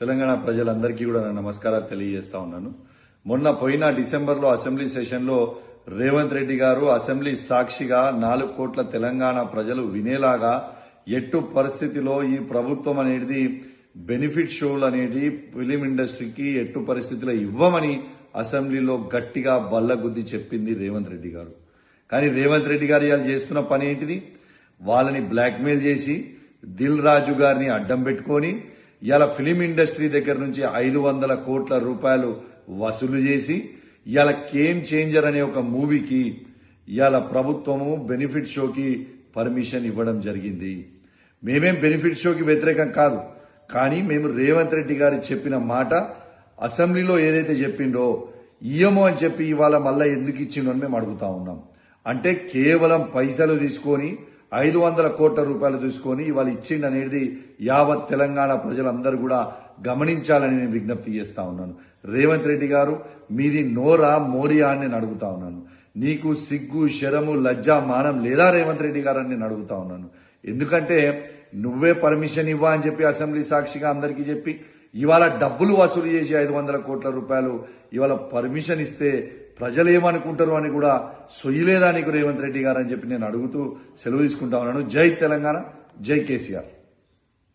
తెలంగాణ ప్రజలందరికీ కూడా నా నమస్కారాలు తెలియజేస్తా ఉన్నాను. మొన్న పోయిన డిసెంబర్లో అసెంబ్లీ సెషన్లో రేవంత్ రెడ్డి గారు అసెంబ్లీ సాక్షిగా నాలుగు కోట్ల తెలంగాణ ప్రజలు వినేలాగా ఎట్టు పరిస్థితిలో ఈ ప్రభుత్వం అనేది బెనిఫిట్ షోలు అనేది ఫిలిం ఇండస్ట్రీకి ఎట్టు పరిస్థితిలో ఇవ్వమని అసెంబ్లీలో గట్టిగా బల్లగుద్ది చెప్పింది రేవంత్ రెడ్డి గారు. కానీ రేవంత్ రెడ్డి గారు ఇవాళ చేస్తున్న పని ఏంటిది? వాళ్ళని బ్లాక్మెయిల్ చేసి దిల్ రాజు గారిని అడ్డం పెట్టుకొని ఇవాళ ఫిలిం ఇండస్ట్రీ దగ్గర నుంచి ఐదు వందల కోట్ల రూపాయలు వసూలు చేసి ఇవాళ కేమ్ చేంజర్ అనే ఒక మూవీకి ఇవాళ ప్రభుత్వము బెనిఫిట్ షోకి పర్మిషన్ ఇవ్వడం జరిగింది. మేమేం బెనిఫిట్ షోకి వ్యతిరేకం కాదు కానీ మేము రేవంత్ రెడ్డి గారు చెప్పిన మాట అసెంబ్లీలో ఏదైతే చెప్పిండో ఇయ్యము అని చెప్పి ఇవాళ మళ్ళీ ఎందుకు ఇచ్చిండో అని మేము అడుగుతా ఉన్నాం. అంటే కేవలం పైసలు తీసుకొని ఐదు వందల కోట్ల రూపాయలు తీసుకొని ఇవాళ ఇచ్చింది అనేది యావత్ తెలంగాణ ప్రజలందరూ కూడా గమనించాలని నేను విజ్ఞప్తి చేస్తా ఉన్నాను. రేవంత్ రెడ్డి గారు మీది నోరా మోరియా అని నేను అడుగుతా ఉన్నాను. నీకు సిగ్గు శరము లజ్జ మానం లేదా రేవంత్ రెడ్డి గారు అని నేను అడుగుతా ఉన్నాను. ఎందుకంటే నువ్వే పర్మిషన్ ఇవ్వా అని చెప్పి అసెంబ్లీ సాక్షిగా అందరికీ చెప్పి ఇవాళ డబ్బులు వసూలు చేసి ఐదు వందల కోట్ల రూపాయలు ఇవాళ పర్మిషన్ ఇస్తే ప్రజలు ఏమనుకుంటారు అని కూడా సొయ్యలేదా నీకు రేవంత్ రెడ్డి గారు అని చెప్పి నేను అడుగుతూ సెలవు తీసుకుంటా ఉన్నాను. జై తెలంగాణ జై కేసీఆర్.